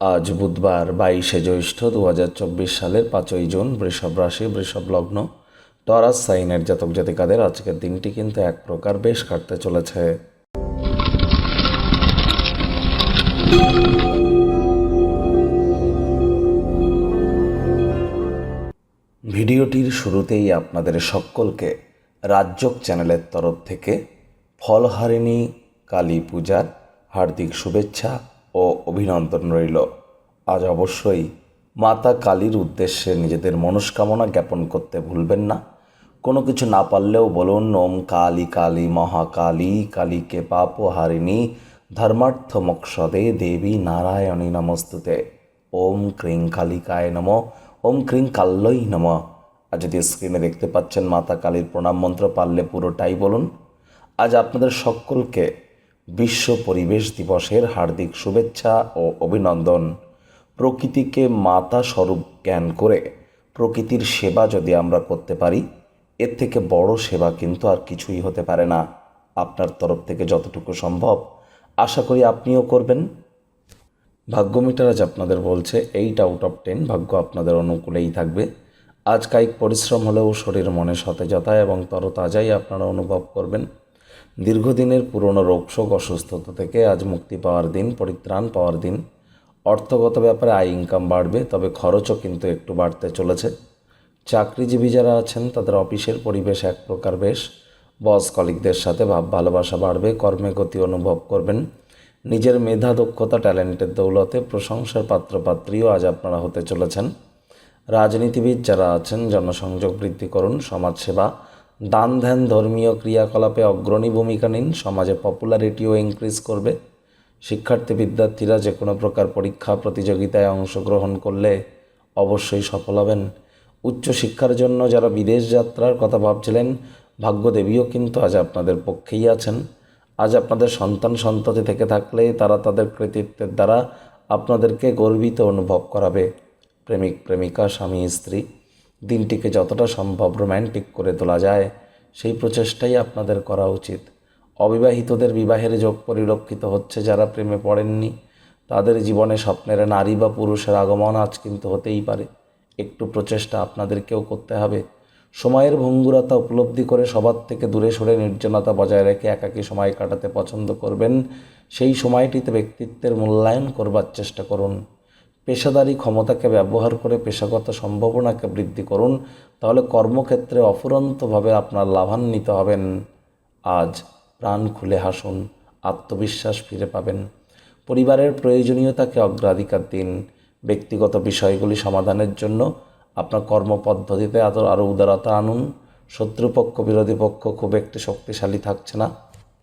আজ বুধবার বাইশে জ্যৈষ্ঠ দু হাজার চব্বিশ সালের পাঁচই জুন বৃষভ রাশি, বৃষভ লগ্ন। টরাস সাইনের জাতক জাতিকাদের আজকের দিনটি কিন্তু এক প্রকার বেশ কাটতে চলেছে। ভিডিওটির শুরুতেই আপনাদের সকলকে রাজ্যক চ্যানেলের তরফ থেকে ফলহারিণী, কালী পূজার হার্দিক শুভেচ্ছা ও অভিনন্দন রইল। আজ অবশ্যই মাতা কালীর উদ্দেশ্যে নিজেদের মনস্কামনা জ্ঞাপন করতে ভুলবেন না। কোনো কিছু না পারলেও বলুন, ওম কালী কালী, মহাকালী কালীকে পাপ হারিণী, ধর্মার্থ মোক্ষদে দেবী নারায়ণী নমস্তুতে। ওম ক্রিং কালিকায় নম, ওম ক্রিং কাল্লই নম। আর যদি স্ক্রিনে দেখতে পাচ্ছেন মাতা কালীর প্রণাম মন্ত্র পারলে পুরোটাই বলুন। আজ আপনাদের সকলকে বিশ্ব পরিবেশ দিবসের হার্দিক শুভেচ্ছা ও অভিনন্দন। প্রকৃতিকে মাতা স্বরূপ জ্ঞান করে প্রকৃতির সেবা যদি আমরা করতে পারি, এর থেকে বড় সেবা কিন্তু আর কিছুই হতে পারে না। আপনার তরফ থেকে যতটুকু সম্ভব, আশা করি আপনিও করবেন। ভাগ্য মিটার আজ আপনাদের বলছে এইট আউট অফ টেন ভাগ্য আপনাদের অনুকূলেই থাকবে। আজ কায়িক পরিশ্রম হলেও শরীর মনে সতেজতা এবং তরতাজাই আপনারা অনুভব করবেন। দীর্ঘদিনের পুরনো রোগশোক অসুস্থতা থেকে আজ মুক্তি পাওয়ার দিন, পরিত্রাণ পাওয়ার দিন। অর্থগত ব্যাপারে আয় ইনকাম বাড়বে, তবে খরচও কিন্তু একটু বাড়তে চলেছে। চাকরিজীবী যারা আছেন, তাদের অফিসের পরিবেশ এক প্রকার বেশ। বস কলিকদের সাথে ভাব, ভালোবাসা বাড়বে, কর্মে গতি অনুভব করবেন। নিজের মেধা, দক্ষতা, ট্যালেন্টের দৌলতে প্রশংসার পাত্রপাত্রীও আজ আপনারা হতে চলেছেন। রাজনীতিবিদ যারা আছেন, জনসংযোগ বৃদ্ধি করুন, সমাজসেবা দান ধ্যান ধর্মীয় ক্রিয়াকলাপে অগ্রণী ভূমিকা নিন, সমাজে পপুলারিটিও ইনক্রিজ করবে। শিক্ষার্থী, বিদ্যার্থীরা যে কোনো প্রকার পরীক্ষা, প্রতিযোগিতায় অংশগ্রহণ করলে অবশ্যই সফল হবেন। উচ্চশিক্ষার জন্য যারা বিদেশ যাত্রার কথা ভাবছিলেন, ভাগ্যদেবীও কিন্তু আজ আপনাদের পক্ষেই আছেন। আজ আপনাদের সন্তান সন্ততি থেকে থাকলে তারা তাদের কৃতিত্বের দ্বারা আপনাদেরকে গর্বিত অনুভব করাবে। প্রেমিক, প্রেমিকা, স্বামী, স্ত্রী। দিনটিকে যতটা সম্ভব রোম্যান্টিক করে তোলা যায়, সেই প্রচেষ্টাই আপনাদের করা উচিত। অবিবাহিতদের বিবাহের যোগ পরিলক্ষিত হচ্ছে যারা প্রেমে পড়েননি। তাদের জীবনে স্বপ্নের নারী বা পুরুষের আগমন আজ কিন্তু হতেই পারে। একটু প্রচেষ্টা আপনাদেরকেও করতে হবে। সময়ের ভঙ্গুরতা উপলব্ধি করে সবার থেকে দূরে সরে নির্জনতা বজায় রেখে একাকী সময় কাটাতে পছন্দ করবেন। সেই সময়টিতে ব্যক্তিত্বের মূল্যায়ন করবার চেষ্টা করুন। পেশাদারি ক্ষমতাকে ব্যবহার করে পেশাগত সম্ভাবনাকে বৃদ্ধি করুন, তাহলে কর্মক্ষেত্রে অফুরন্তভাবে আপনার লাভান্বিত হবেন। আজ প্রাণ খুলে হাসুন, আত্মবিশ্বাস ফিরে পাবেন। পরিবারের প্রয়োজনীয়তাকে অগ্রাধিকার দিন। ব্যক্তিগত বিষয়গুলি সমাধানের জন্য আপনার কর্মপদ্ধতিতে আরও আরও উদারতা আনুন। শত্রুপক্ষ, বিরোধী পক্ষ খুব একটি শক্তিশালী থাকছে না।